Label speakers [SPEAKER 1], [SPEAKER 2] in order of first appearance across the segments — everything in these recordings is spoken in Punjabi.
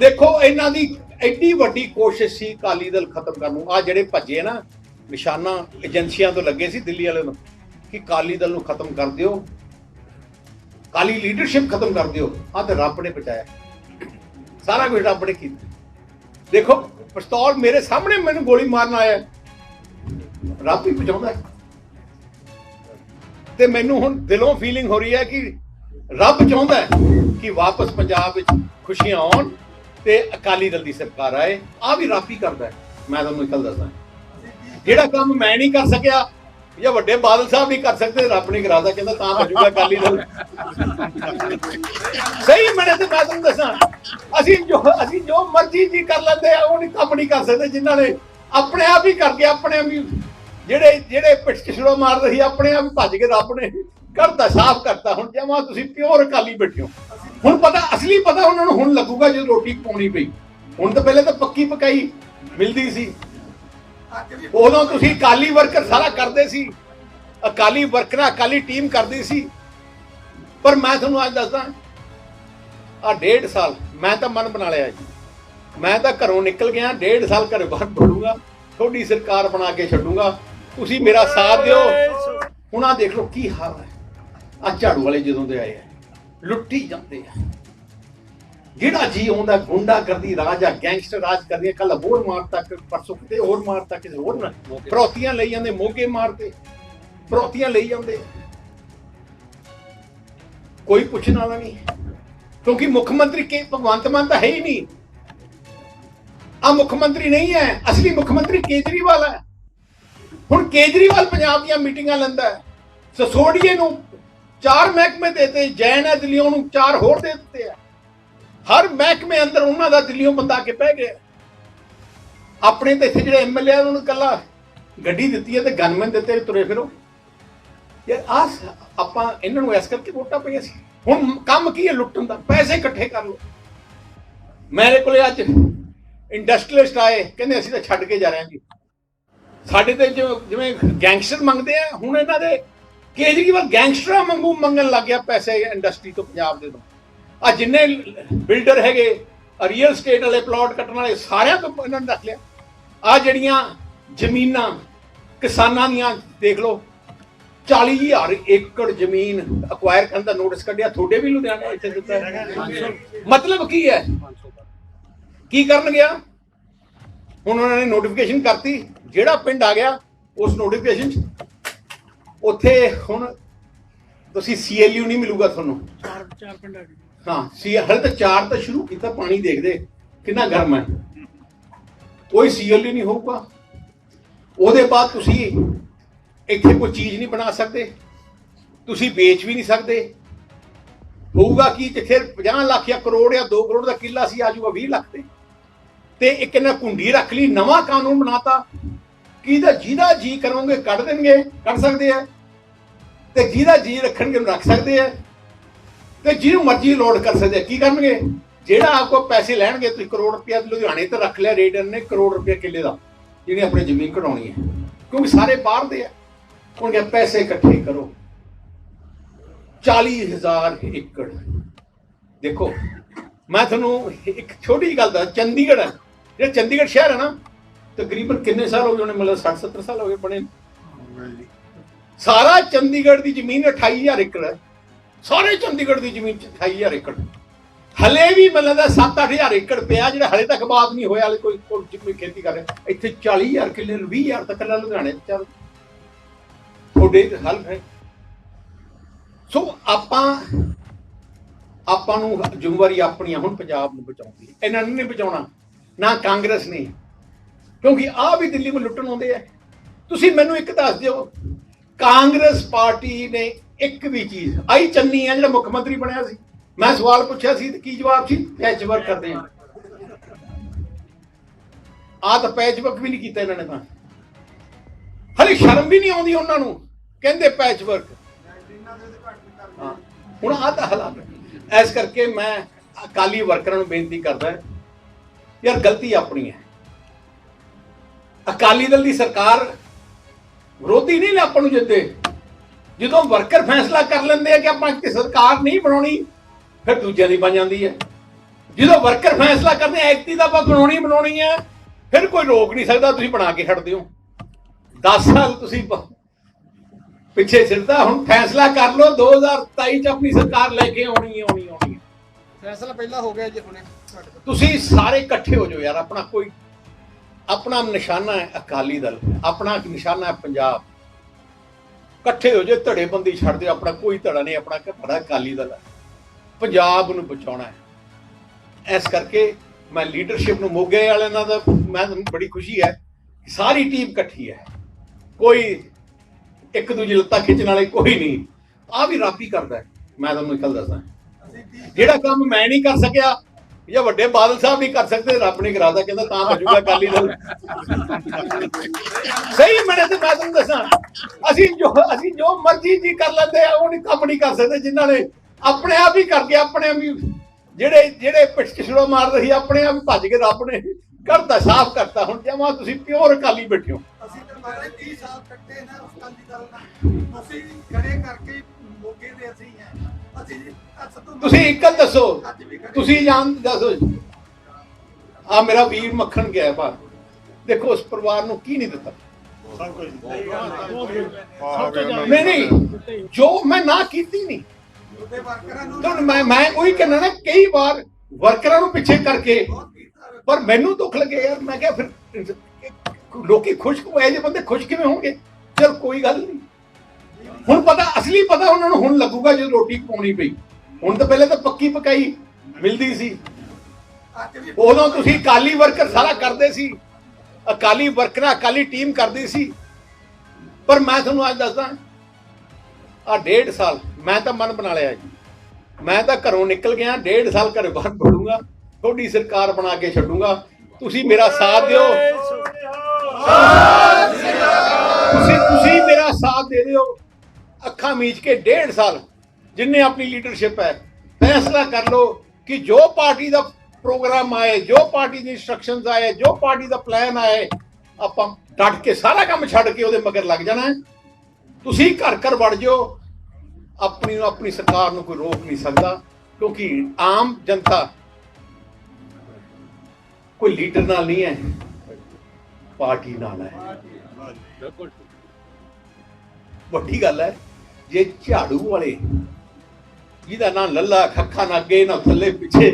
[SPEAKER 1] ਦੇਖੋ, ਇਹਨਾਂ ਦੀ ਐਡੀ ਵੱਡੀ ਕੋਸ਼ਿਸ਼ ਸੀ ਅਕਾਲੀ ਦਲ ਖਤਮ ਕਰਨ ਨੂੰ। ਆ ਜਿਹੜੇ ਭੱਜੇ ਨਾ, ਨਿਸ਼ਾਨਾ ਏਜੰਸੀਆਂ ਤੋਂ ਲੱਗੇ ਸੀ ਦਿੱਲੀ ਵਾਲਿਆਂ ਨੂੰ ਕਿ ਅਕਾਲੀ ਦਲ ਨੂੰ ਖਤਮ ਕਰ ਦਿਓ। ਕਾਲੀ ਲੀਡਰਸ਼ਿਪ ਖਤਮ ਕਰ ਦਿਓ। ਆ ਤੇ ਰੱਬ ਨੇ ਬਚਾਇਆ। ਸਾਰਾ ਕੁਝ ਰੱਬ ਨੇ ਕੀਤਾ। ਦੇਖੋ, ਪਿਸਤੌਲ ਮੇਰੇ ਸਾਹਮਣੇ ਮੈਨੂੰ ਗੋਲੀ ਮਾਰਨ ਆਇਆ। ਰੱਬ ਹੀ ਬਚਾਉਂਦਾ। ਤੇ ਮੈਨੂੰ ਹੁਣ ਦਿਲੋਂ ਫੀਲਿੰਗ ਹੋ ਰਹੀ ਹੈ ਕਿ ਰੱਬ ਚਾਹੁੰਦਾ ਕਿ ਵਾਪਸ ਪੰਜਾਬ ਵਿੱਚ ਖੁਸ਼ੀਆਂ ਆਉਣ। ਤੇ ਅਕਾਲੀ ਦਲ ਦੀ ਸਰਕਾਰ ਆਏ ਆ ਵੀ ਰੱਬ ਹੀ। ਕਰਦਾ ਮੈਂ ਤੁਹਾਨੂੰ ਇੱਕ ਗੱਲ ਦੱਸਾਂ ਜਿਹੜਾ ਕੰਮ ਮੈਂ ਨਹੀਂ ਕਰ ਸਕਿਆ, ਜਾਂ ਵੱਡੇ ਬਾਦਲ ਸਾਹਿਬ ਨਹੀਂ ਕਰ ਸਕਦੇ, ਰੱਬ ਨੇ ਕਰਾਦਾ ਕਹਿੰਦਾ ਤਾਂ ਬਚੂਗਾ ਅਕਾਲੀ ਦਲ। ਸਹੀ ਮੈਨੇ ਤੇ ਮੈਂ ਤੁਹਾਨੂੰ ਦੱਸਾਂ, ਅਸੀਂ ਜੋ ਅਸੀਂ ਜੋ ਮਰਜ਼ੀ ਜੀ ਕਰ ਲੈਂਦੇ ਆ, ਉਹ ਨਹੀਂ ਕੰਮ ਨਹੀਂ ਕਰ ਸਕਦੇ, ਜਿਨ੍ਹਾਂ ਨੇ ਆਪਣੇ ਆਪ ਹੀ ਕਰਕੇ ਆਪਣੇ ਆਪ ਹੀ। ਜਿਹੜੇ ਜਿਹੜੇ ਪਿੱਛੇ ਮਾਰਦੇ ਸੀ ਆਪਣੇ ਆਪ ਹੀ ਭੱਜ ਕੇ ਰੱਬ ਨੇ ਕਰਤਾ, ਸਾਫ਼ ਕਰਤਾ, ਹੁਣ ਜਮਾ ਤੁਸੀਂ ਪਿਓਰ ਅਕਾਲੀ ਬੈਠੇ ਹੋ। ਹੁਣ ਪਤਾ, ਅਸਲੀ ਪਤਾ ਉਹਨਾਂ ਨੂੰ ਹੁਣ ਲੱਗੂਗਾ ਜਦੋਂ ਰੋਟੀ ਪਾਉਣੀ ਪਈ। ਹੁਣ ਤਾਂ ਪਹਿਲੇ ਤਾਂ ਪੱਕੀ ਪਕਾਈ ਮਿਲਦੀ ਸੀ। ਉਦੋਂ ਤੁਸੀਂ ਅਕਾਲੀ ਵਰਕਰ ਸਾਰਾ ਕਰਦੇ ਸੀ। ਅਕਾਲੀ ਵਰਕਰਾਂ ਅਕਾਲੀ ਟੀਮ ਕਰਦੀ ਸੀ। ਪਰ ਮੈਂ ਤੁਹਾਨੂੰ ਅੱਜ ਦੱਸਦਾ ਆ ਡੇਢ ਸਾਲ, ਮੈਂ ਤਾਂ ਮਨ ਬਣਾ ਲਿਆ ਜੀ। ਮੈਂ ਤਾਂ ਘਰੋਂ ਨਿਕਲ ਗਿਆ, ਡੇਢ ਸਾਲ ਘਰੇ ਬਾਹਰ ਬੜੂਗਾ। ਤੁਹਾਡੀ ਸਰਕਾਰ ਬਣਾ ਕੇ ਛੱਡੂਗਾ। ਤੁਸੀਂ ਮੇਰਾ ਸਾਥ ਦਿਓ। ਹੁਣ ਆ ਦੇਖ ਲਓ ਕੀ ਹਾਲ ਹੈ। ਆ ਝਾੜੂ ਵਾਲੇ ਜਦੋਂ ਦੇ ਆਏ ਆ। ਲੁੱਟੀ ਜਾਂਦੇ ਆ। ਜਿਹੜਾ ਜੀ ਆਉਂਦਾ ਗੁੰਡਾ ਕਰਦੀ ਰਾਜ ਆ ਗੈਂਗਸਟਰ ਰਾਜ ਕਰਦੀ ਕੱਲ ਹੋਰ ਮਾਰਤਾ ਪਰਸੋਂ ਕਿਤੇ ਹੋਰ ਮਾਰਤਾ ਕਿਸੇ ਹੋਰ ਨਾ। ਫਰੋਤੀਆਂ ਲਈ ਜਾਂਦੇ ਮੋਗੇ ਮਾਰਤੇ ਫਰੋਤੀਆਂ ਲਈ ਜਾਂਦੇ। ਕੋਈ ਪੁੱਛਣ ਵਾਲਾ ਨਹੀਂ। ਕਿਉਂਕਿ ਮੁੱਖ ਮੰਤਰੀ ਕੇ ਭਗਵੰਤ ਮਾਨ ਤਾਂ ਹੈ ਹੀ ਨਹੀਂ। ਆ ਮੁੱਖ ਮੰਤਰੀ ਨਹੀਂ ਹੈ ਅਸਲੀ ਮੁੱਖ ਮੰਤਰੀ ਕੇਜਰੀਵਾਲ ਹੈ। ਹੁਣ ਕੇਜਰੀਵਾਲ ਪੰਜਾਬ ਦੀਆਂ ਮੀਟਿੰਗਾਂ ਲੈਂਦਾ ਹੈ। ਸਸੋੜੀਏ ਨੂੰ ਚਾਰ ਮਹਿਕਮੇ ਦੇਤੇ ਜੈਨ ਹੈ ਦਿੱਲੀੋਂ ਨੂੰ ਚਾਰ ਹੋਰ ਦੇ ਦਿੱਤੇ ਆ। ਹਰ ਮਹਿਕਮੇ ਅੰਦਰ ਉਹਨਾਂ ਦਾ ਦਿੱਲੀੋਂ ਬੰਦਾ ਕੇ ਬਹਿ ਗਿਆ। ਆਪਣੇ ਤੇ ਇੱਥੇ ਜਿਹੜੇ ਐਮਐਲਏ ਆ, ਉਹਨਾਂ ਨੂੰ ਕੱਲਾ ਗੱਡੀ ਦਿੱਤੀ ਹੈ ਤੇ ਗਨਮੈਨ ਦਿੱਤੇ ਤੁਰੇ ਫਿਰੋ। ਯਾਰ ਆਸ ਆਪਾਂ ਇਹਨਾਂ ਨੂੰ ਐਸ ਕਰਕੇ ਵੋਟਾਂ ਪਈਆਂ ਸੀ। ਹੁਣ ਕੰਮ ਕੀ ਹੈ ਲੁੱਟਣ ਦਾ? ਪੈਸੇ ਇਕੱਠੇ ਕਰ ਲਓ। ਮੇਰੇ ਕੋਲੇ ਅੱਜ ਇੰਡਸਟਰੀਅਲਿਸਟ ਆਏ, ਕਹਿੰਦੇ ਅਸੀਂ ਤਾਂ ਛੱਡ ਕੇ ਜਾ ਰਹੇ ਹਾਂ ਜੀ। ਸਾਡੇ ਤੇ ਜਿਵੇਂ ਗੈਂਗਸਟਰ ਮੰਗਦੇ ਆ, ਹੁਣ ਇਹਨਾਂ ਦੇ ਕੇਜਰੀਵਾਲ ਗੈਂਗਸਟਰਾਂ ਵਾਂਗੂ ਮੰਗਣ ਲੱਗ ਗਿਆ ਪੈਸੇ ਇੰਡਸਟਰੀ ਤੋਂ ਪੰਜਾਬ ਦੇ ਤੋਂ। ਆ ਜਿੰਨੇ ਬਿਲਡਰ ਹੈਗੇ ਰੀਅਲ ਸਟੇਟ ਵਾਲੇ ਪਲਾਟ ਕੱਟਣ ਵਾਲੇ, ਸਾਰਿਆਂ ਤੋਂ ਇਹਨਾਂ ਨੇ ਰੱਖ ਲਿਆ। ਆ ਜਿਹੜੀਆਂ ਜ਼ਮੀਨਾਂ ਕਿਸਾਨਾਂ ਦੀਆਂ, ਦੇਖ ਲਓ 40000 ਏਕੜ ਜ਼ਮੀਨ ਅਕਵਾਇਰ ਕਰਨ ਦਾ ਨੋਟਿਸ ਕੱਢਿਆ। ਤੁਹਾਡੇ ਵੀ ਲੁਧਿਆਣਾ ਇੱਥੇ ਦਿੱਤਾ ਮਤਲਬ ਕੀ ਹੈ? ਕੀ ਕਰਨ ਗਿਆ? ਹੁਣ ਉਹਨਾਂ ਨੇ ਨੋਟੀਫਿਕੇਸ਼ਨ ਕਰਤੀ। ਜਿਹੜਾ ਪਿੰਡ ਆ ਗਿਆ, ਉਸ ਨੋਟੀਫਿਕੇਸ਼ਨ ਚ ਉੱਥੇ ਹੁਣ ਤੁਸੀਂ ਸੀਐਲਯੂ ਨਹੀਂ ਮਿਲੂਗਾ ਤੁਹਾਨੂੰ।
[SPEAKER 2] ਚਾਰ ਚਾਰ ਪਿੰਡ ਗਏ
[SPEAKER 1] ਹਾਂ ਸੀ ਹਲੇ ਤਾਂ ਚਾਰ ਤਾਂ ਸ਼ੁਰੂ ਕੀਤਾ ਪਾਣੀ ਦੇਖਦੇ ਕਿੰਨਾ ਗਰਮ ਹੈ। ਕੋਈ ਸੀਐਲਯੂ ਨਹੀਂ ਹੋਊਗਾ। ਉਹਦੇ ਬਾਅਦ ਤੁਸੀਂ ਇੱਥੇ ਕੋਈ ਚੀਜ਼ ਨਹੀਂ ਬਣਾ ਸਕਦੇ। ਤੁਸੀਂ ਵੇਚ ਵੀ ਨਹੀਂ ਸਕਦੇ। ਹੋਊਗਾ ਕੀ ਜਿੱਥੇ 50 ਲੱਖ ਜਾਂ ਕਰੋੜ ਜਾਂ 2 ਕਰੋੜ ਦਾ ਕਿੱਲਾ ਸੀ ਆਜੂਗਾ 20 ਲੱਖ ਤੇ। ਤੇ ਇੱਕ ਇਹਨਾਂ ਕੁੰਡੀ ਰੱਖ ਲਈ ਨਵਾਂ ਕਾਨੂੰਨ ਬਣਾਤਾ। ਕਿਹਦਾ ਜਿਹਦਾ ਜੀ ਕਰੋਗੇ ਕੱਢ ਦੇਣਗੇ, ਕੱਢ ਸਕਦੇ ਆ। ਤੇ ਜਿਹਦਾ ਜੀ ਰੱਖਣਗੇ ਉਹਨੂੰ ਰੱਖ ਸਕਦੇ ਆ। ਤੇ ਜਿਹਨੂੰ ਮਰਜ਼ੀ ਲੋਡ ਕਰ ਸਕਦੇ ਆ, ਕੀ ਕਰਨਗੇ? ਜਿਹੜਾ ਆਪਕੋ ਪੈਸੇ ਲੈਣਗੇ, ਤੁਸੀਂ ਕਰੋੜ ਰੁਪਇਆ ਲੁਧਿਆਣੇ ਤੇ ਰੱਖ ਲਿਆ ਰੇਡਰ ਨੇ ਕਰੋੜ ਰੁਪਇਆ ਕਿੱਲੇ ਦਾ ਜਿਹਨੇ ਆਪਣੀ ਜ਼ਮੀਨ ਕਢਾਉਣੀ ਹੈ। ਕਿਉਂਕਿ ਸਾਰੇ ਬਾਹਰ ਦੇ ਆ। ਹੁਣ ਕਿਹਾ ਪੈਸੇ ਇਕੱਠੇ ਕਰੋ 40000 ਏਕੜ। ਦੇਖੋ, ਮੈਂ ਤੁਹਾਨੂੰ ਇੱਕ ਛੋਟੀ ਜਿਹੀ ਗੱਲ ਦੱਸ, ਚੰਡੀਗੜ੍ਹ ਹੈ। ਜਿਹੜਾ ਚੰਡੀਗੜ੍ਹ ਸ਼ਹਿਰ ਹੈ ਨਾ ਤਕਰੀਬਨ ਕਿੰਨੇ ਸਾਲ ਹੋ ਗਏ ਉਹਨੇ ਮਤਲਬ 60 70 ਸਾਲ ਹੋ ਗਏ ਬਣੇ। ਸਾਰਾ ਚੰਡੀਗੜ੍ਹ ਦੀ ਜ਼ਮੀਨ 28000 ਏਕੜ ਹੈ। ਸਾਰੇ ਚੰਡੀਗੜ੍ਹ ਦੀ ਜ਼ਮੀਨ 'ਚ 28000 ਏਕੜ। ਹਲੇ ਵੀ ਮਤਲਬ ਦਾ 7-8000 ਏਕੜ ਪਿਆ ਜਿਹੜਾ ਹਲੇ ਤੱਕ ਬਾਤ ਨਹੀਂ ਹੋਇਆ ਹਲੇ ਕੋਈ ਕੋਈ ਖੇਤੀ ਕਰ ਰਿਹਾ। ਇੱਥੇ 40000 ਕਿੱਲੇ ਨੂੰ 20000 ਤੱਕ ਲੈ ਲੁਧਿਆਣੇ ਚੱਲ। ਤੁਹਾਡੇ ਹੱਲ ਹੈ। ਸੋ ਆਪਾਂ ਆਪਾਂ ਨੂੰ ਜ਼ਿੰਮੇਵਾਰੀ ਆਪਣੀ ਹੁਣ ਪੰਜਾਬ ਨੂੰ ਬਚਾਉਣ ਦੀ। ਇਹਨਾਂ ਨੂੰ ਨਹੀਂ ਬਚਾਉਣਾ। ਨਾ ਕਾਂਗਰਸ ਨੇ। ਕਿਉਂਕਿ ਆ ਵੀ ਦਿੱਲੀ ਨੂੰ ਲੁੱਟਣ ਆਉਂਦੇ ਆ। ਤੁਸੀਂ ਮੈਨੂੰ ਇੱਕ ਦੱਸ ਦਿਓ, ਕਾਂਗਰਸ ਪਾਰਟੀ ਨੇ ਇੱਕ ਵੀ ਚੀਜ਼ ਆਈ ਚੰਨੀ ਆ ਜਿਹੜਾ ਮੁੱਖ ਮੰਤਰੀ ਬਣਿਆ ਸੀ। ਮੈਂ ਸਵਾਲ ਪੁੱਛਿਆ ਸੀ ਤੇ ਕੀ ਜਵਾਬ ਸੀ? ਪੈਚ ਵਰਕ ਕਰਦੇ ਆ। ਆ ਤਾਂ ਪੈਚ ਵਰਕ ਵੀ ਨਹੀਂ ਕੀਤਾ ਇਹਨਾਂ ਨੇ ਤਾਂ। ਹਲੇ ਸ਼ਰਮ ਵੀ ਨਹੀਂ ਆਉਂਦੀ ਉਹਨਾਂ ਨੂੰ, ਕਹਿੰਦੇ ਪੈਚ ਵਰਕ ਹਾਂ, ਹੁਣ ਆ ਤਾਂ ਹਾਲਾਤ ਹੈ ਇਸ ਕਰਕੇ ਮੈਂ ਅਕਾਲੀ ਵਰਕਰਾਂ ਨੂੰ ਬੇਨਤੀ ਕਰਦਾ, ਯਾਰ ਗਲਤੀ ਆਪਣੀ ਹੈ। ਅਕਾਲੀ ਦਲ ਦੀ ਸਰਕਾਰ ਵਿਰੋਧੀ ਨਹੀਂ ਲੈ ਆਪਾਂ ਨੂੰ ਜਿੱਤੇ। ਜਦੋਂ ਵਰਕਰ ਫੈਸਲਾ ਕਰ ਲੈਂਦੇ ਆ ਕਿ ਆਪਾਂ ਇੱਕ ਸਰਕਾਰ ਨਹੀਂ ਬਣਾਉਣੀ ਫਿਰ ਦੂਜਿਆਂ ਦੀ ਬਣ ਜਾਂਦੀ ਹੈ। ਜਦੋਂ ਵਰਕਰ ਫੈਸਲਾ ਕਰਦੇ ਐਕਟੀ ਦਾ ਆਪਾਂ ਬਣਾਉਣੀ ਬਣਾਉਣੀ ਹੈ ਫਿਰ ਕੋਈ ਰੋਕ ਨਹੀਂ ਸਕਦਾ ਤੁਸੀਂ ਬਣਾ ਕੇ ਛੱਡਦੇ ਹੋ। 10 ਸਾਲ ਤੁਸੀਂ ਪਿੱਛੇ ਸਿਰਦਾ ਹੁਣ ਫੈਸਲਾ ਕਰ ਲਓ 2027 ਚ ਆਪਣੀ ਸਰਕਾਰ ਲੈ ਕੇ ਆਉਣੀ ਹੈ ਆਉਣੀ ਆਉਣੀ
[SPEAKER 2] ਫੈਸਲਾ ਪਹਿਲਾਂ ਹੋ ਗਿਆ ਜੀ ਹੁਣੇ।
[SPEAKER 1] ਤੁਸੀਂ ਸਾਰੇ ਇਕੱਠੇ ਹੋ ਜਾਓ ਯਾਰ ਆਪਣਾ ਕੋਈ ਆਪਣਾ ਨਿਸ਼ਾਨਾ ਹੈ ਅਕਾਲੀ ਦਲ, ਆਪਣਾ ਨਿਸ਼ਾਨਾ ਹੈ ਪੰਜਾਬ। ਇਕੱਠੇ ਹੋ ਜੇ ਧੜੇਬੰਦੀ ਛੱਡ ਦਿਓ, ਆਪਣਾ ਕੋਈ ਧੜਾ ਨਹੀਂ, ਆਪਣਾ ਬੜਾ ਅਕਾਲੀ ਦਲ ਹੈ। ਪੰਜਾਬ ਨੂੰ ਬਚਾਉਣਾ ਹੈ। ਇਸ ਕਰਕੇ ਮੈਂ ਲੀਡਰਸ਼ਿਪ ਨੂੰ ਮੋਗੇ ਵਾਲਿਆਂ ਨਾਲ ਤਾਂ ਮੈਂ ਬੜੀ ਖੁਸ਼ੀ ਹੈ ਕਿ ਸਾਰੀ ਟੀਮ ਇਕੱਠੀ ਹੈ। ਕੋਈ ਇੱਕ ਦੂਜੀ ਲੱਤਾਂ ਖਿੱਚਣ ਵਾਲੇ ਕੋਈ ਨਹੀਂ। ਆ ਵੀ ਰੱਬ ਕਰਦਾ ਮੈਂ ਤੁਹਾਨੂੰ ਇੱਕ ਗੱਲ ਦੱਸਾਂ ਜਿਹੜਾ ਕੰਮ ਮੈਂ ਨਹੀਂ ਕਰ ਸਕਿਆ ਜਾਂ ਵੱਡੇ ਬਾਦਲ ਸਾਹਿਬ ਨਹੀਂ ਕਰ ਸਕਦੇ, ਰੱਬ ਨੇ ਕਰਾਦਾ ਕਹਿੰਦਾ ਤਾਂ ਬਚੂਗਾ ਅਕਾਲੀ ਦਲ। ਸਹੀ, ਮੈਨੇ ਤੇ ਮੈਂ ਤੁਹਾਨੂੰ ਦੱਸਾਂ, ਅਸੀਂ ਜੋ ਅਸੀਂ ਜੋ ਮਰਜ਼ੀ ਜੀ ਕਰ ਲੈਂਦੇ ਆ, ਉਹ ਨਹੀਂ, ਕੰਮ ਨਹੀਂ ਕਰ ਸਕਦੇ, ਜਿਨ੍ਹਾਂ ਨੇ ਆਪਣੇ ਆਪ ਹੀ ਕਰਕੇ ਆਪਣੇ ਆਪ ਹੀ, ਜਿਹੜੇ ਜਿਹੜੇ ਪਿੱਛੇ ਮਾਰਦੇ ਸੀ ਆਪਣੇ ਆਪ ਹੀ ਭੱਜ ਕੇ ਰੱਬ ਨੇ ਕਰਤਾ, ਸਾਫ਼ ਕਰਤਾ। ਹੁਣ ਜਮਾ ਤੁਸੀਂ ਪਿਓਰ ਅਕਾਲੀ ਬੈਠੇ ਹੋ।
[SPEAKER 2] ਅਸੀਂ ਤਾਂ ਮਾਰੇ 30 ਸਾਲ ਕੱਟੇ ਨਾ ਉਸ ਦਲ ਨਾਲ। ਅਸੀਂ ਖੜੇ ਕਰਕੇ ਮੋਗੇ ਦੇ ਅਸੀਂ
[SPEAKER 1] ਤੁਸੀਂ ਇੱਕ ਗੱਲ ਦੱਸੋ ਤੁਸੀਂ ਜਾਣ ਦੱਸੋ ਆ ਮੇਰਾ ਵੀਰ ਮੱਖਣ ਗਿਆ ਬਾਹਰ ਦੇਖੋ ਉਸ ਪਰਿਵਾਰ ਨੂੰ ਕੀ ਨਹੀਂ ਦਿੱਤਾ। ਨਹੀਂ ਨਹੀਂ ਜੋ ਮੈਂ ਨਾ ਕੀਤੀ ਨਹੀਂ। ਤੁਹਾਨੂੰ ਮੈਂ ਮੈਂ ਉਹੀ ਕਹਿੰਦਾ ਨਾ ਕਈ ਵਾਰ ਵਰਕਰਾਂ ਨੂੰ ਪਿੱਛੇ ਕਰਕੇ ਪਰ ਮੈਨੂੰ ਦੁੱਖ ਲੱਗੇ ਯਾਰ ਮੈਂ ਕਿਹਾ ਫਿਰ ਲੋਕੀ ਖੁਸ਼ ਹੋਏ ਜੇ ਬੰਦੇ ਖੁਸ਼ ਕਿਵੇਂ ਹੋਣਗੇ? ਚਲ ਕੋਈ ਗੱਲ ਨਹੀਂ। ਹੁਣ ਪਤਾ ਅਸਲੀ ਪਤਾ ਉਹਨਾਂ ਨੂੰ ਹੁਣ ਲੱਗੂਗਾ ਜਦੋਂ ਰੋਟੀ ਪਾਉਣੀ ਪਈ। ਹੁਣ ਤਾਂ ਪਹਿਲੇ ਤਾਂ ਪੱਕੀ ਪਕਾਈ ਮਿਲਦੀ ਸੀ। ਉਦੋਂ ਤੁਸੀਂ ਅਕਾਲੀ ਵਰਕਰ ਸਾਰਾ ਕਰਦੇ ਸੀ। ਅਕਾਲੀ ਵਰਕਰਾਂ ਅਕਾਲੀ ਟੀਮ ਕਰਦੀ ਸੀ। ਪਰ ਮੈਂ ਤੁਹਾਨੂੰ ਅੱਜ ਦੱਸਦਾ ਆ ਡੇਢ ਸਾਲ ਮੈਂ ਤਾਂ ਮਨ ਬਣਾ ਲਿਆ ਜੀ। ਮੈਂ ਤਾਂ ਘਰੋਂ ਨਿਕਲ ਗਿਆ ਡੇਢ ਸਾਲ ਘਰੇ ਬਾਹਰ ਪੜੂੰਗਾ ਤੁਹਾਡੀ ਸਰਕਾਰ ਬਣਾ ਕੇ ਛੱਡੂੰਗਾ। ਤੁਸੀਂ ਮੇਰਾ ਸਾਥ ਦਿਓ। ਤੁਸੀਂ ਤੁਸੀਂ ਮੇਰਾ ਸਾਥ ਦੇ ਦਿਓ। ਅੱਖਾਂ ਮੀਚ ਕੇ ਡੇਢ ਸਾਲ ਜਿੰਨੇ ਆਪਣੀ ਲੀਡਰਸ਼ਿਪ ਹੈ ਫੈਸਲਾ ਕਰ ਲਓ ਕਿ ਜੋ ਪਾਰਟੀ ਦਾ ਪ੍ਰੋਗਰਾਮ ਆਏ ਜੋ ਪਾਰਟੀ ਦੀ ਇਨਸਟਰਕਸ਼ਨਸ ਆਏ ਜੋ ਪਾਰਟੀ ਦਾ ਪਲਾਨ ਆਏ ਆਪਾਂ ਡਟ ਕੇ ਸਾਰਾ ਕੰਮ ਛੱਡ ਕੇ ਉਹਦੇ ਮਗਰ ਲੱਗ ਜਾਣਾ ਹੈ। ਤੁਸੀਂ ਘਰ ਘਰ ਵੜ ਜਾਓ ਆਪਣੀ ਨੂੰ ਆਪਣੀ ਸਰਕਾਰ ਨੂੰ ਕੋਈ ਰੋਕ ਨਹੀਂ ਸਕਦਾ ਕਿਉਂਕਿ ਆਮ ਜਨਤਾ ਕੋਈ ਲੀਡਰ ਨਾਲ ਨਹੀਂ ਹੈ ਪਾਰਟੀ ਨਾਲ ਹੈ। ਵੱਡੀ ਗੱਲ ਹੈ। ਜੇ ਝਾੜੂ ਵਾਲੇ ਜਿਹਦਾ ਨਾਂ ਲੱਲਾ ਖੱਖਾ ਨਾ ਅੱਗੇ ਨਾ ਥੱਲੇ ਪਿੱਛੇ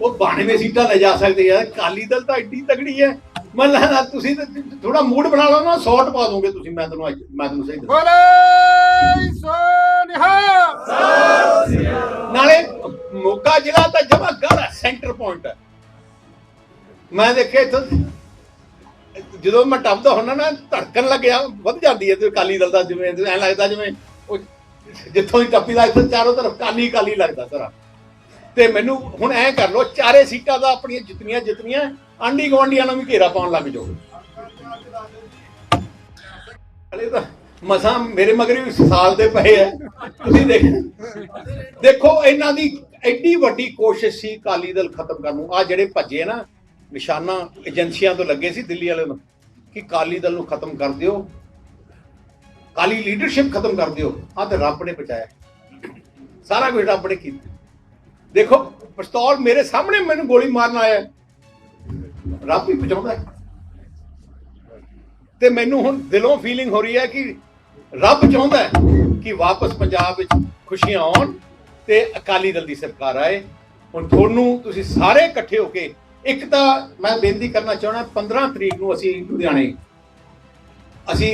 [SPEAKER 1] ਉਹ 92 ਸੀਟਾਂ ਲੈ ਜਾ ਸਕਦੇ ਆ। ਕਾਲੀ ਦਲ ਤਾਂ ਐਡੀ ਤਗੜੀ ਹੈ। ਮੈਂ ਲੈਣਾ ਤੁਸੀਂ ਥੋੜਾ ਮੂਡ ਬਣਾ ਲਓ ਨਾ ਸ਼ਾਰਟ ਪਾ ਦੋਗੇ ਤੁਸੀਂ ਮੈਂ ਤੁਹਾਨੂੰ ਅੱਜ ਮੈਂ ਤੁਹਾਨੂੰ ਸਹੀ ਦੱਸਾਂ।
[SPEAKER 2] ਬੋਲੇ ਸੋਨਿਹਾ।
[SPEAKER 1] ਨਾਲੇ ਮੋਗਾ ਜ਼ਿਲ੍ਹਾ ਤਾਂ ਜਮਾ ਗੜ ਸੈਂਟਰ ਪੁਆਇੰਟ ਹੈ। ਮੈਂ ਦੇਖਿਆ ਇੱਥੋਂ ਜਦੋਂ ਮੈਂ ਟੱਪਦਾ ਹੁੰਦਾ ਨਾ ਧੜਕਣ ਲੱਗਿਆ ਵੱਧ ਜਾਂਦੀ ਹੈ ਤੇ ਅਕਾਲੀ ਦਲ ਦਾ ਜਿਵੇਂ ਐਂ ਲੱਗਦਾ ਜਿਵੇਂ ਉਹ ਜਿੱਥੋਂ ਹੀ ਟੱਪੀਦਾ ਇੱਥੋਂ ਚਾਰੋਂ ਤਰਫ ਕਾਲੀ ਕਾਲੀ ਲੱਗਦਾ ਸਾਰਾ। ਤੇ ਮੈਨੂੰ ਹੁਣ ਐਂ ਕਰ ਲਓ, ਚਾਰੇ ਸੀਟਾਂ ਦਾ ਆਪਣੀਆਂ ਜਿਤਨੀਆਂ ਜਿਤਨੀਆਂ ਆਂਢੀ ਗੁਆਂਢੀਆਂ ਨੂੰ ਵੀ ਘੇਰਾ ਪਾਉਣ ਲੱਗ ਜਾਓ। ਹਲੇ ਤਾਂ ਮਸਾਂ ਮੇਰੇ ਮਗਰ ਵੀ ਸਾਲ ਦੇ ਪਏ ਆ ਤੁਸੀਂ ਦੇਖ ਦੇਖੋ, ਇਹਨਾਂ ਦੀ ਐਡੀ ਵੱਡੀ ਕੋਸ਼ਿਸ਼ ਸੀ ਅਕਾਲੀ ਦਲ ਖਤਮ ਕਰਨ ਨੂੰ। ਆ ਜਿਹੜੇ ਭੱਜੇ ਨਾ, ਨਿਸ਼ਾਨਾ ਏਜੰਸੀਆਂ ਤੋਂ ਲੱਗੇ ਸੀ ਦਿੱਲੀ ਵਾਲੇ ਨੂੰ ਕਿ ਅਕਾਲੀ ਦਲ ਨੂੰ ਖਤਮ ਕਰ ਦਿਓ। ਕਾਲੀ ਲੀਡਰਸ਼ਿਪ ਖਤਮ ਕਰ ਦਿਓ ਆ ਤੇ ਰੱਬ ਨੇ ਬਚਾਇਆ। ਸਾਰਾ ਕੁਝ ਰੱਬ ਨੇ ਕੀਤਾ। ਦੇਖੋ, ਪਿਸਤੌਲ ਮੇਰੇ ਸਾਹਮਣੇ ਮੈਨੂੰ ਗੋਲੀ ਮਾਰਨ ਆਇਆ ਰੱਬ ਹੀ ਬਚਾਉਂਦਾ ਤੇ ਮੈਨੂੰ ਹੁਣ ਦਿਲੋਂ ਫੀਲਿੰਗ ਹੋ ਰਹੀ ਹੈ ਕਿ ਰੱਬ ਚਾਹੁੰਦਾ ਕਿ ਵਾਪਸ ਪੰਜਾਬ ਵਿੱਚ ਖੁਸ਼ੀਆਂ ਆਉਣ ਤੇ ਅਕਾਲੀ ਦਲ ਦੀ ਸਰਕਾਰ ਆਏ। ਹੁਣ ਤੁਹਾਨੂੰ ਤੁਸੀਂ ਸਾਰੇ ਇਕੱਠੇ ਹੋ ਕੇ, ਇੱਕ ਤਾਂ ਮੈਂ ਬੇਨਤੀ ਕਰਨਾ ਚਾਹਣਾ 15 ਤਰੀਕ ਨੂੰ ਅਸੀਂ ਲੁਧਿਆਣੇ, ਅਸੀਂ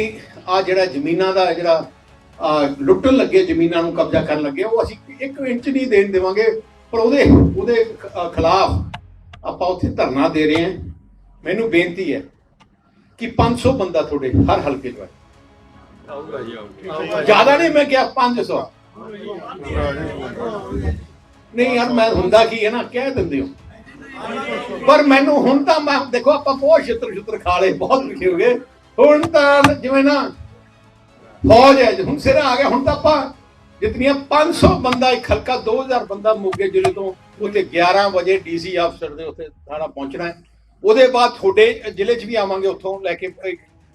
[SPEAKER 1] ਆ ਜਿਹੜਾ ਜ਼ਮੀਨਾਂ ਦਾ ਜਿਹੜਾ ਲੁੱਟਣ ਲੱਗੇ ਜ਼ਮੀਨਾਂ ਨੂੰ ਕਬਜ਼ਾ ਕਰਨ ਲੱਗੇ, ਉਹ ਅਸੀਂ ਇੱਕ ਇੰਚ ਨਹੀਂ ਦੇਣ ਦੇਵਾਂਗੇ, ਪਰ ਉਹਦੇ ਉਹਦੇ ਖਿਲਾਫ ਆਪਾਂ ਉੱਥੇ ਧਰਨਾ ਦੇ ਰਹੇ ਹਾਂ। ਮੈਨੂੰ ਬੇਨਤੀ ਹੈ ਕਿ 500 ਬੰਦਾ ਤੁਹਾਡੇ ਹਰ ਹਲਕੇ 'ਚ ਹੈ ਜ਼ਿਆਦਾ ਨਹੀਂ, ਮੈਂ ਕਿਹਾ 500 ਨਹੀਂ ਯਾਰ, ਮੈਂ ਹੁੰਦਾ ਕੀ ਹੈ ਨਾ, ਕਹਿ ਦਿੰਦੇ ਹੋ। ਪਰ ਮੈਨੂੰ ਹੁਣ ਤਾਂ ਮੈਂ, ਦੇਖੋ ਆਪਾਂ ਬਹੁਤ ਛਿੱਤਰ ਛਿੱਤਰ ਖਾ ਲਏ, ਬਹੁਤ ਲਿਖੇ ਹੋ ਗਏ। ਹੁਣ ਤਾਂ ਜਿਵੇਂ ਨਾ ਫੌਜ ਹੈ ਹੁਣ ਸਿਰ ਆ ਗਿਆ, ਹੁਣ ਤਾਂ ਆਪਾਂ ਜਿਤਨੀਆਂ 500 ਬੰਦਾ ਇੱਕ ਹਲਕਾ 2000 ਬੰਦਾ ਮੋਗੇ ਜ਼ਿਲ੍ਹੇ ਤੋਂ, ਉੱਥੇ 11 ਵਜੇ ਡੀਸੀ ਅਫਸਰ ਦੇ ਉੱਥੇ ਥਾਣਾ ਪਹੁੰਚਣਾ ਹੈ। ਉਹਦੇ ਬਾਅਦ ਤੁਹਾਡੇ ਜ਼ਿਲ੍ਹੇ 'ਚ ਵੀ ਆਵਾਂਗੇ, ਉੱਥੋਂ ਲੈ ਕੇ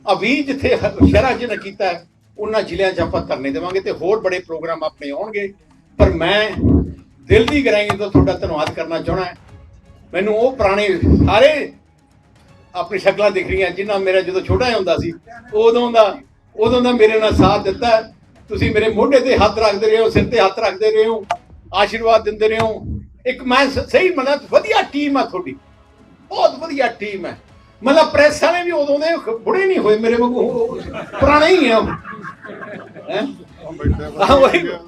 [SPEAKER 1] ਆ 20 ਜਿੱਥੇ ਹ- ਸ਼ਹਿਰਾਂ 'ਚ ਨਾ ਕੀਤਾ ਹੈ, ਉਹਨਾਂ ਜ਼ਿਲ੍ਹਿਆਂ 'ਚ ਆਪਾਂ ਧਰਨੇ ਦੇਵਾਂਗੇ ਤੇ ਹੋਰ ਬੜੇ ਪ੍ਰੋਗਰਾਮ ਆਪਣੇ ਆਉਣਗੇ। ਪਰ ਮੈਂ ਦਿਲ ਦੀ ਗਹਿਰਾਈ ਤੋਂ ਤੁਹਾਡਾ ਧੰਨਵਾਦ ਕਰਨਾ ਚਾਹਣਾ ਮੈਨੂੰ ਉਹ ਪੁਰਾਣੇ ਸਾਰੇ ਆਪਣੀ ਸ਼ਕਲਾਂ ਦਿਖ ਰਹੀਆਂ ਜਿਨ੍ਹਾਂ ਮੇਰਾ ਜਦੋਂ ਛੋਟਾ ਹੁੰਦਾ ਸੀ ਉਦੋਂ ਦਾ ਉਦੋਂ ਦਾ ਮੇਰੇ ਨਾਲ ਸਾਥ ਦਿੱਤਾ ਤੁਸੀਂ ਮੇਰੇ ਮੋਢੇ ਤੇ ਹੱਥ ਰੱਖਦੇ ਰਹੇ ਹੋ ਸਿਰ ਤੇ ਹੱਥ ਰੱਖਦੇ ਰਹੇ ਹੋ ਆਸ਼ੀਰਵਾਦ ਦਿੰਦੇ ਰਹੇ। ਹੋ ਇੱਕ ਮੈਂ ਸਹੀ ਮੰਨਾਂ ਵਧੀਆ ਟੀਮ ਆ ਤੁਹਾਡੀ। ਬਹੁਤ ਵਧੀਆ ਟੀਮ ਹੈ। ਮਤਲਬ ਪ੍ਰੈਸ ਵਾਲੇ ਵੀ ਉਦੋਂ ਦੇ ਬੁੜੇ ਨਹੀਂ ਹੋਏ ਮੇਰੇ ਵਾਂਗੂ ਪੁਰਾਣੇ ਹੀ ਆ। ਹੈ?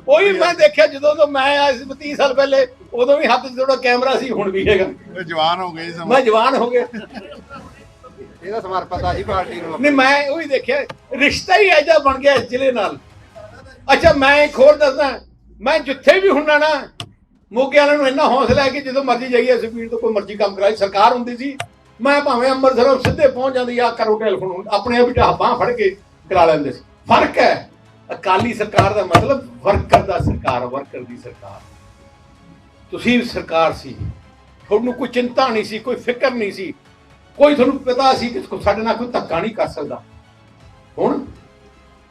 [SPEAKER 1] ਉਹੀ ਮੈਂ ਦੇਖਿਆ ਜਦੋਂ ਤੋਂ ਮੈਂ ਆਇਆ ਸੀ 30 ਸਾਲ ਪਹਿਲੇ ਉਦੋਂ ਵੀ ਹੱਥ 'ਚ ਥੋੜਾ ਕੈਮਰਾ ਸੀ ਹੁਣ ਵੀ ਹੈਗਾ।
[SPEAKER 3] ਜਵਾਨ ਹੋ ਗਏ ਸਮਾਂ।
[SPEAKER 1] ਮੈਂ ਜਵਾਨ ਹੋ ਗਿਆ।
[SPEAKER 4] ਇਹਦਾ ਸਮਰਪਿਤ ਆ ਜੀ ਪਾਰਟੀ ਨੂੰ।
[SPEAKER 1] ਨਹੀਂ, ਮੈਂ ਉਹੀ ਦੇਖਿਆ, ਰਿਸ਼ਤਾ ਹੀ ਐਜਾ ਬਣ ਗਿਆ ਇਸ ਜ਼ਿਲ੍ਹੇ ਨਾਲ। ਅੱਛਾ, ਮੈਂ ਇੱਕ ਹੋਰ ਦੱਸਦਾ, ਮੈਂ ਜਿੱਥੇ ਵੀ ਹੁੰਨਾ ਨਾ, ਮੋਗੇ ਵਾਲਿਆਂ ਨੂੰ ਇੰਨਾ ਹੌਸਲਾ ਹੈ ਕਿ ਜਦੋਂ ਮਰਜ਼ੀ ਜਾਈਏ ਸਪੀਡ ਤੋਂ ਕੋਈ ਮਰਜ਼ੀ ਕੰਮ ਕਰਾਈ ਸਰਕਾਰ ਹੁੰਦੀ ਸੀ, ਮੈਂ ਭਾਵੇਂ ਅੰਮ੍ਰਿਤਸਰੋਂ ਸਿੱਧੇ ਪਹੁੰਚ ਜਾਂਦੀ ਆ ਕਰੋ ਟੈਲੀਫੋਨ ਆਪਣੇ ਆਪ ਹੀ ਬਾਂਹ ਫੜ ਕੇ ਕਰਾ ਲੈਂਦੇ ਸੀ। ਫ਼ਰਕ ਹੈ, ਅਕਾਲੀ ਸਰਕਾਰ ਦਾ ਮਤਲਬ ਵਰਕਰ ਦਾ ਸਰਕਾਰ, ਵਰਕਰ ਦੀ ਸਰਕਾਰ। ਤੁਸੀਂ ਸਰਕਾਰ ਸੀ, ਤੁਹਾਨੂੰ ਕੋਈ ਚਿੰਤਾ ਨਹੀਂ ਸੀ, ਕੋਈ ਫਿਕਰ ਨਹੀਂ ਸੀ ਕੋਈ ਤੁਹਾਨੂੰ ਪਤਾ ਸੀ ਕਿ ਸਾਡੇ ਨਾਲ ਕੋਈ ਧੱਕਾ ਨਹੀਂ ਕਰ ਸਕਦਾ? ਹੁਣ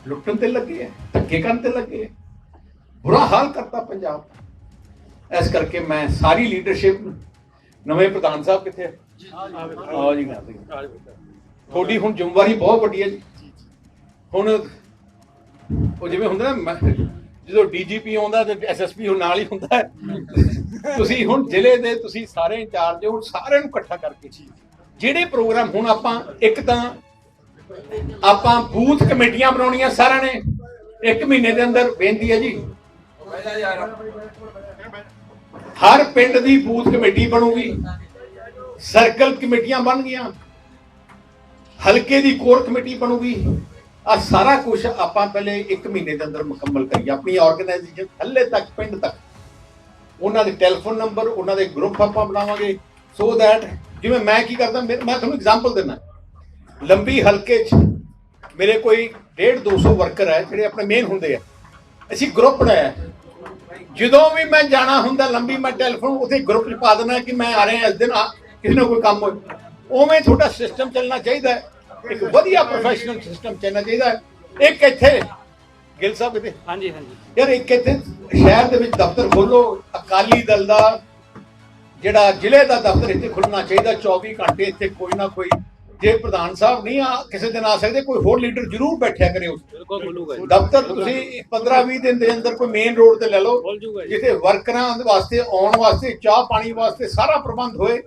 [SPEAKER 1] ਲੁੱਟਣ ਤੇ ਲੱਗੇ ਆ ਧੱਕੇ ਕਰਨ ਤੇ ਲੱਗੇ ਆ। ਬੁਰਾ ਹਾਲ ਕਰਤਾ ਪੰਜਾਬ। ਇਸ ਕਰਕੇ ਮੈਂ ਸਾਰੀ ਲੀਡਰਸ਼ਿਪ ਨਵੇਂ ਪ੍ਰਧਾਨ ਸਾਹਿਬ ਕਿੱਥੇ ਆ? ਆਓ ਜੀ। ਤੁਹਾਡੀ ਹੁਣ ਜ਼ਿੰਮੇਵਾਰੀ ਬਹੁਤ ਵੱਡੀ ਹੈ ਜੀ। ਹੁਣ ਉਹ ਜਿਵੇਂ ਹੁੰਦਾ ਨਾ ਜਦੋਂ ਡੀਜੀਪੀ ਆਉਂਦਾ ਤੇ ਐਸਐਸਪੀ ਹੁਣ ਨਾਲ ਹੀ ਹੁੰਦਾ ਤੁਸੀਂ ਹੁਣ ਜ਼ਿਲ੍ਹੇ ਦੇ ਤੁਸੀਂ ਸਾਰੇ ਇੰਚਾਰਜ ਹੋ ਸਾਰਿਆਂ ਨੂੰ ਇਕੱਠਾ ਕਰਕੇ। ਜਿਹੜੇ ਪ੍ਰੋਗਰਾਮ ਹੁਣ ਆਪਾਂ, ਇੱਕ ਤਾਂ ਆਪਾਂ ਬੂਥ ਕਮੇਟੀਆਂ ਬਣਾਉਣੀਆਂ ਸਾਰਿਆਂ ਨੇ। ਇੱਕ ਮਹੀਨੇ ਦੇ ਅੰਦਰ, ਬੇਨਤੀ ਹੈ ਜੀ। ਹਰ ਪਿੰਡ ਦੀ ਬੂਥ ਕਮੇਟੀ ਬਣੂਗੀ। ਸਰਕਲ ਕਮੇਟੀਆਂ ਬਣ ਗਈਆਂ। ਹਲਕੇ ਦੀ ਕੋਰ ਕਮੇਟੀ ਬਣੂਗੀ। ਆ ਸਾਰਾ ਕੁਝ ਆਪਾਂ ਪਹਿਲੇ 1 ਮਹੀਨੇ ਦੇ ਅੰਦਰ ਮੁਕੰਮਲ ਕਰੀਏ। ਆਪਣੀ ਆਰਗੇਨਾਈਜੇਸ਼ਨ ਥੱਲੇ ਤੱਕ, ਪਿੰਡ ਤੱਕ। ਉਹਨਾਂ ਦੇ ਟੈਲੀਫੋਨ ਨੰਬਰ ਉਹਨਾਂ ਦੇ ਗਰੁੱਪ ਆਪਾਂ ਬਣਾਵਾਂਗੇ। ਸੋ ਦੈਟ ਜਿਵੇਂ ਮੈਂ ਕੀ ਕਰਦਾ ਮੈਂ ਤੁਹਾਨੂੰ ਐਗਜ਼ਾਮਪਲ ਦਿੰਦਾ। ਲੰਬੀ ਹਲਕੇ 'ਚ ਮੇਰੇ ਕੋਈ 1.5 200 ਵਰਕਰ ਹੈ ਜਿਹੜੇ ਆਪਣੇ ਮੇਨ ਹੁੰਦੇ ਆ। ਅਸੀਂ ਗਰੁੱਪ ਬਣਾਇਆ। ਜਦੋਂ ਵੀ ਮੈਂ ਜਾਣਾ ਹੁੰਦਾ ਲੰਬੀ ਮੈਂ ਟੈਲੀਫੋਨ ਉੱਥੇ ਗਰੁੱਪ 'ਚ ਪਾ ਦੇਣਾ ਕਿ ਮੈਂ ਆ ਰਿਹਾ ਇਸ ਦਿਨ ਆ ਕਿਸੇ ਨੂੰ ਕੋਈ ਕੰਮ ਹੋਏ। ਉਵੇਂ ਤੁਹਾਡਾ ਸਿਸਟਮ ਚੱਲਣਾ ਚਾਹੀਦਾ ਇੱਕ ਵਧੀਆ ਪ੍ਰੋਫੈਸ਼ਨਲ ਸਿਸਟਮ ਚੱਲਣਾ ਚਾਹੀਦਾ ਇੱਕ ਇੱਥੇ ਗਿਲ ਸਾਹਿਬ ਕਿਤੇ
[SPEAKER 5] ਹਾਂਜੀ ਹਾਂਜੀ।
[SPEAKER 1] ਯਾਰ ਇੱਕ ਇੱਥੇ ਸ਼ਹਿਰ ਦੇ ਵਿੱਚ ਦਫ਼ਤਰ ਖੋਲੋ ਅਕਾਲੀ ਦਲ ਦਾ ਜਿਹੜਾ ਜ਼ਿਲ੍ਹੇ ਦਾ ਦਫ਼ਤਰ ਇੱਥੇ ਖੁੱਲਣਾ ਚਾਹੀਦਾ 24 ਘੰਟੇ ਇੱਥੇ ਕੋਈ ਨਾ ਕੋਈ ਜੇ ਪ੍ਰਧਾਨ ਸਾਹਿਬ ਨਹੀਂ ਆ ਕਿਸੇ ਦਿਨ ਆ ਸਕਦੇ ਕੋਈ ਹੋਰ ਲੀਡਰ ਜ਼ਰੂਰ ਬੈਠਿਆ ਕਰੇ ਉਸ ਦਫ਼ਤਰ ਤੁਸੀਂ 15 20 ਦਿਨ ਦੇ ਅੰਦਰ ਕੋਈ ਮੇਨ ਰੋਡ ਤੇ ਲੈ ਲਓ ਜਿੱਥੇ ਵਰਕਰਾਂ ਦੇ ਵਾਸਤੇ ਆਉਣ ਵਾਸਤੇ ਚਾਹ ਪਾਣੀ ਵਾਸਤੇ ਸਾਰਾ ਪ੍ਰਬੰਧ ਹੋਏ